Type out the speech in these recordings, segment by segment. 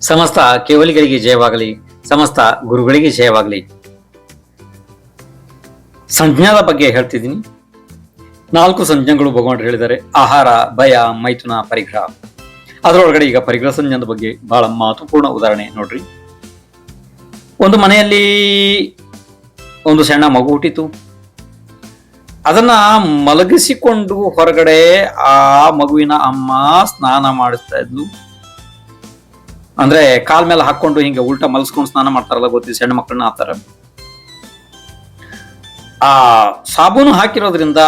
ಸಮಸ್ತ ಕೇವಲಿಗಳಿಗೆ ಜಯವಾಗಲಿ, ಸಮಸ್ತ ಗುರುಗಳಿಗೆ ಜಯವಾಗಲಿ. ಸಂಜ್ಞಾದ ಬಗ್ಗೆ ಹೇಳ್ತಿದ್ದೀನಿ. ನಾಲ್ಕು ಸಂಜ್ಞೆಗಳು ಭಗವಂತರು ಹೇಳಿದ್ದಾರೆ. ಆಹಾರ, ಭಯ, ಮೈಥುನ, ಪರಿಗ್ರಹ. ಅದರೊಳಗಡೆ ಈಗ ಪರಿಗ್ರಹ ಸಂಜ್ಞಾದ ಬಗ್ಗೆ ಬಹಳ ಮಹತ್ವಪೂರ್ಣ ಉದಾಹರಣೆ ನೋಡ್ರಿ. ಒಂದು ಮನೆಯಲ್ಲಿ ಒಂದು ಸಣ್ಣ ಮಗು ಹುಟ್ಟಿತು. ಅದನ್ನ ಮಲಗಿಸಿಕೊಂಡು ಹೊರಗಡೆ ಆ ಮಗುವಿನ ಅಮ್ಮ ಸ್ನಾನ ಮಾಡಿಸ್ತಾ ಇದ್ಲು. ಅಂದ್ರೆ ಕಾಲ್ ಮೇಲೆ ಹಾಕೊಂಡು ಹಿಂಗೆ ಉಲ್ಟಾ ಮಲಸ್ಕೊಂಡು ಸ್ನಾನ ಮಾಡ್ತಾರಲ್ಲ ಗೊತ್ತಿ ಸಣ್ಣ ಮಕ್ಕಳನ್ನ ಆತರ ಆ, ಸಾಬೂನು ಹಾಕಿರೋದ್ರಿಂದ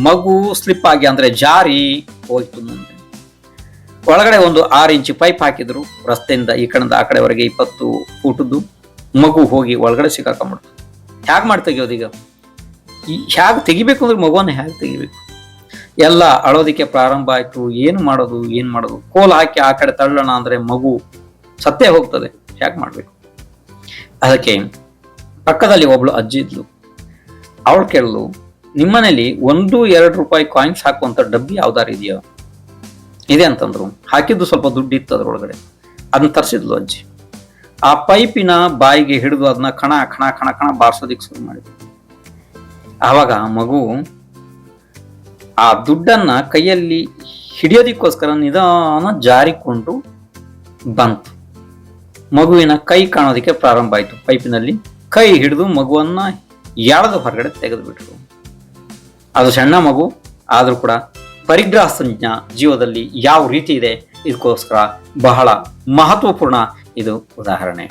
ಮಗು ಸ್ಲಿಪ್ ಆಗಿ ಅಂದ್ರೆ ಜಾರಿ ಹೋಯ್ತು ಮುಂದೆ ಒಳಗಡೆ ಒಂದು ಆರು ಇಂಚು ಪೈಪ್ ಹಾಕಿದ್ರು, ರಸ್ತೆಯಿಂದ ಈ ಕಡೆಯಿಂದ ಆ ಕಡೆವರೆಗೆ ಇಪ್ಪತ್ತು ಫೂಟದ್ದು ಮಗು ಹೋಗಿ ಒಳಗಡೆ ಸಿಕ್ಕಾಕೊಂಡ್ಬಿಡ್ತು. ಹ್ಯಾಗ್ ಮಾಡಿ ತೆಗಿಯೋದು ಈಗ ಹ್ಯಾಗ್ ತೆಗಿಬೇಕು ಅಂದ್ರೆ ಮಗುವನ್ನ ಹ್ಯಾಗ್ ತೆಗಿಬೇಕು? ಎಲ್ಲ ಅಳೋದಿಕ್ಕೆ ಪ್ರಾರಂಭ ಆಯ್ತು. ಏನು ಮಾಡೋದು ಏನು ಮಾಡೋದು? ಕೋಲ್ ಹಾಕಿ ಆ ಕಡೆ ತಳ್ಳೋಣ ಅಂದ್ರೆ ಮಗು ಸತ್ತೇ ಹೋಗ್ತದೆ. ಯಾಕೆ ಮಾಡ್ಬೇಕು? ಅದಕ್ಕೆ ಪಕ್ಕದಲ್ಲಿ ಒಬ್ಳು ಅಜ್ಜಿ ಇದ್ಲು. ಅವಳು ಕೇಳಲು ನಿಮ್ಮನೇಲಿ ಒಂದು, ಎರಡು ರೂಪಾಯಿ ಕಾಯಿನ್ಸ್ ಹಾಕುವಂತ ಡಬ್ಬಿ ಯಾವ್ದಾರು ಇದೆಯೋ? ಇದೆ ಅಂತಂದ್ರು. ಹಾಕಿದ್ದು ಸ್ವಲ್ಪ ದುಡ್ಡು ಇತ್ತು ಅದ್ರೊಳಗಡೆ. ಅದನ್ನ ತರಿಸಿದ್ಲು ಅಜ್ಜಿ. ಆ ಪೈಪಿನ ಬಾಯಿಗೆ ಹಿಡಿದು ಅದನ್ನ ಕಣ ಕಣ ಕಣ ಕಣ ಬಾರಿಸೋದಿಕ್ ಶುರು ಮಾಡಿದ್ರು ಆವಾಗ ಮಗು ಆ ದುಡ್ಡನ್ನ ಕೈಯಲ್ಲಿ ಹಿಡಿಯೋದಕ್ಕೋಸ್ಕರ ನಿಧಾನ ಜಾರಿಕೊಂಡು ಬಂತು. ಮಗುವಿನ ಕೈ ಕಾಣೋದಕ್ಕೆ ಪ್ರಾರಂಭ ಆಯಿತು. ಪೈಪಿನಲ್ಲಿ ಕೈ ಹಿಡಿದು ಮಗುವನ್ನ ಎಳೆದು ಹೊರಗಡೆ ತೆಗೆದುಬಿಟ್ರು. ಅದು ಸಣ್ಣ ಮಗು, ಆದರೂ ಕೂಡ ಪರಿಗ್ರಹ ಸಂಜ್ಞಾ ಜೀವದಲ್ಲಿ ಯಾವ ರೀತಿ ಇದೆ, ಇದಕ್ಕೋಸ್ಕರ ಬಹಳ ಮಹತ್ವಪೂರ್ಣ ಇದು ಉದಾಹರಣೆ.